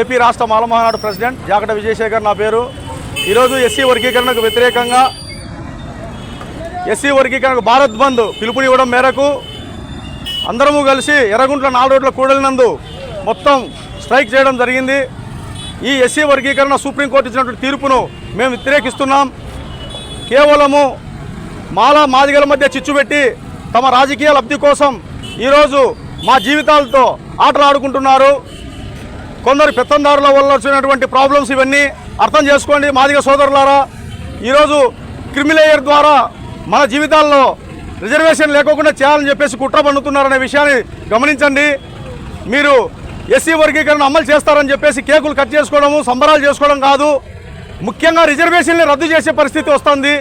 AP రాష్ట్ర Mala Mahanadu president జాగట Vijayasekhar నా పేరు. ఈరోజు ఎస్సీ వర్గీకరణకు వ్యతిరేకంగా ఎస్సీ వర్గీకరణకు భారత్ బంద్ పిలుపునివ్వడం మేరకు అందరము కలిసి ఎర్రగుంట్ల నాలుగు రోడ్ల కూడలినందు మొత్తం స్ట్రైక్ చేయడం జరిగింది. ఈ ఎస్సీ వర్గీకరణ సుప్రీంకోర్టు ఇచ్చినటువంటి తీర్పును మేము వ్యతిరేకిస్తున్నాం. కేవలము మాల మాదిగల మధ్య చిచ్చు పెట్టి తమ రాజకీయ లబ్ధి కోసం ఈరోజు మా జీవితాలతో ఆటలు ఆడుకుంటున్నారు కొందరు పెత్తందారుల వల్ల వచ్చినటువంటి ప్రాబ్లమ్స్ ఇవన్నీ అర్థం చేసుకోండి మాదిగ సోదరులారా. ఈరోజు క్రిమిలేయర్ ద్వారా మన జీవితాల్లో రిజర్వేషన్ లేకోకుండా చేయాలని చెప్పేసి కుట్ర పన్నుతున్నారనే విషయాన్ని గమనించండి. మీరు ఎస్సీ వర్గీకరణ అమలు చేస్తారని చెప్పేసి కేకులు కట్ చేసుకోవడము సంబరాలు చేసుకోవడం కాదు. ముఖ్యంగా రిజర్వేషన్లే రద్దు చేసే పరిస్థితి వస్తుంది.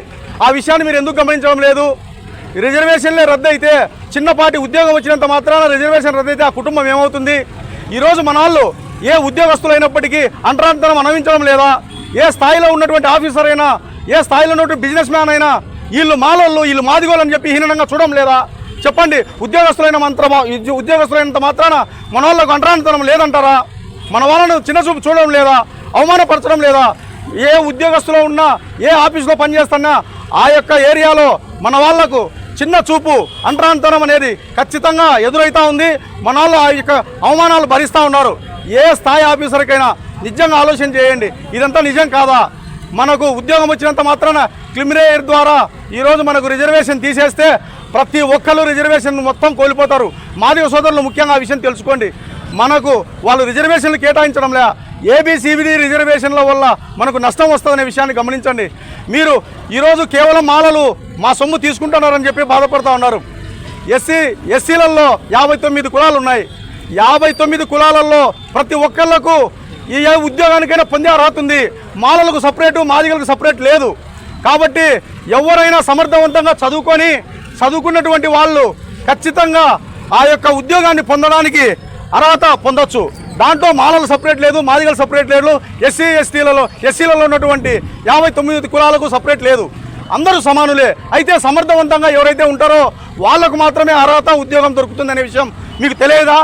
ఆ విషయాన్ని మీరు ఎందుకు గమనించడం లేదు? రిజర్వేషన్లే రద్దు అయితే చిన్నపాటి ఉద్యోగం వచ్చినంత మాత్రాన రిజర్వేషన్ రద్దు అయితే ఆ కుటుంబం ఏమవుతుంది? ఈరోజు మన వాళ్ళు ఏ ఉద్యోగస్తులైనప్పటికీ అంటరాంతరం అనవించడం లేదా? ఏ స్థాయిలో ఉన్నటువంటి ఆఫీసర్ అయినా ఏ స్థాయిలో ఉన్నటువంటి బిజినెస్ మ్యాన్ అయినా వీళ్ళు మాలోళ్ళు వీళ్ళు మాదిగోలని చెప్పి హీనంగా చూడడం లేదా? చెప్పండి ఉద్యోగస్తులైన మంత్ర ఉద్యోగస్తులైనంత మాత్రాన మన వాళ్ళకు అంటరాంతరం లేదంటారా? మన వాళ్ళను చిన్న చూపు చూడడం లేదా? అవమానపరచడం లేదా? ఏ ఉద్యోగస్తులో ఉన్నా ఏ ఆఫీసులో పనిచేస్తున్నా ఆ యొక్క ఏరియాలో మన వాళ్ళకు చిన్న చూపు అంటరాంతరం అనేది ఖచ్చితంగా ఎదురైతా ఉంది. మన ఆ యొక్క అవమానాలు భరిస్తూ ఉన్నారు. ఏ స్థాయి ఆఫీసర్కైనా నిజంగా ఆలోచన చేయండి. ఇదంతా నిజం కాదా? మనకు ఉద్యోగం వచ్చినంత మాత్రాన క్లిమిరేయర్ ద్వారా ఈరోజు మనకు రిజర్వేషన్ తీసేస్తే ప్రతి ఒక్కరు రిజర్వేషన్ మొత్తం కోల్పోతారు. మాదిగ సోదరులు ముఖ్యంగా ఆ విషయం తెలుసుకోండి. మనకు వాళ్ళు రిజర్వేషన్లు కేటాయించడం లే ఏబిసిబిడి రిజర్వేషన్ల వల్ల మనకు నష్టం వస్తుందనే విషయాన్ని గమనించండి. మీరు ఈరోజు కేవలం మాలలు మా సొమ్ము తీసుకుంటున్నారని చెప్పి బాధపడుతూ ఉన్నారు. ఎస్సీ ఎస్సీలలో యాభై తొమ్మిది కులాలు ఉన్నాయి యాభై తొమ్మిది కులాలలో ప్రతి ఒక్కళ్ళకు ఈ ఏ ఉద్యోగానికైనా పొందే అర్హత ఉంది. మాలలకు సపరేటు మాదిగలకు సపరేట్ లేదు. కాబట్టి ఎవరైనా సమర్థవంతంగా చదువుకొని చదువుకున్నటువంటి వాళ్ళు ఖచ్చితంగా ఆ యొక్క ఉద్యోగాన్ని పొందడానికి అర్హత పొందొచ్చు. దాంట్లో మాలలు సపరేట్ లేదు మాదిగలు సపరేట్ లేదు ఎస్సీ ఎస్టీలలో ఎస్సీలలో ఉన్నటువంటి యాభై తొమ్మిది కులాలకు సపరేట్ లేదు. అందరూ సమానులే. అయితే సమర్థవంతంగా ఎవరైతే ఉంటారో వాళ్ళకు మాత్రమే అర్హత ఉద్యోగం దొరుకుతుందనే విషయం మీకు తెలియదా?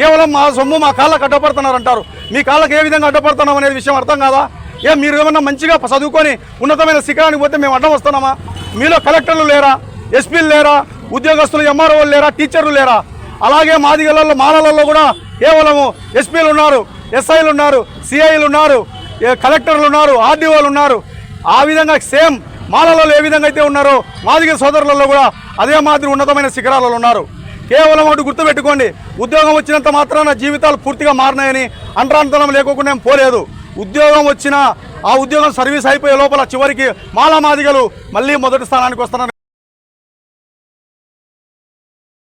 కేవలం మా సొమ్ము మా కాళ్ళకు అడ్డపడుతున్నారంటారు. మీ కాళ్ళకి ఏ విధంగా అడ్డపడుతున్నాం అనేది విషయం అర్థం కాదా? ఏ మీరు ఏమన్నా మంచిగా చదువుకొని ఉన్నతమైన శిఖరానికి పోతే మేము అడ్డం వస్తున్నామా? మీలో కలెక్టర్లు లేరా? ఎస్పీలు లేరా? ఉద్యోగస్తులు ఎంఆర్ఓలు లేరా? టీచర్లు లేరా? అలాగే మాదిగలలో మాలలలో కూడా కేవలము ఎస్పీలు ఉన్నారు ఎస్ఐలు ఉన్నారు సిఐలు ఉన్నారు కలెక్టర్లు ఉన్నారు ఆర్డీఓలు ఉన్నారు. ఆ విధంగా సేమ్ మాలలలో ఏ విధంగా అయితే ఉన్నారో మాదిగ సోదరులలో కూడా అదే మాదిరి ఉన్నతమైన శిఖరాలలో ఉన్నారు. కేవలం ఒకటి గుర్తుపెట్టుకోండి ఉద్యోగం వచ్చినంత మాత్రాన జీవితాలు పూర్తిగా మారినాయని అంటరాంతరం లేకోకుండా ఏం పోలేదు. ఉద్యోగం వచ్చినా ఆ ఉద్యోగం సర్వీస్ అయిపోయే లోపల చివరికి మాలా మాదిగలు మళ్ళీ మొదటి స్థానానికి వస్తున్నారు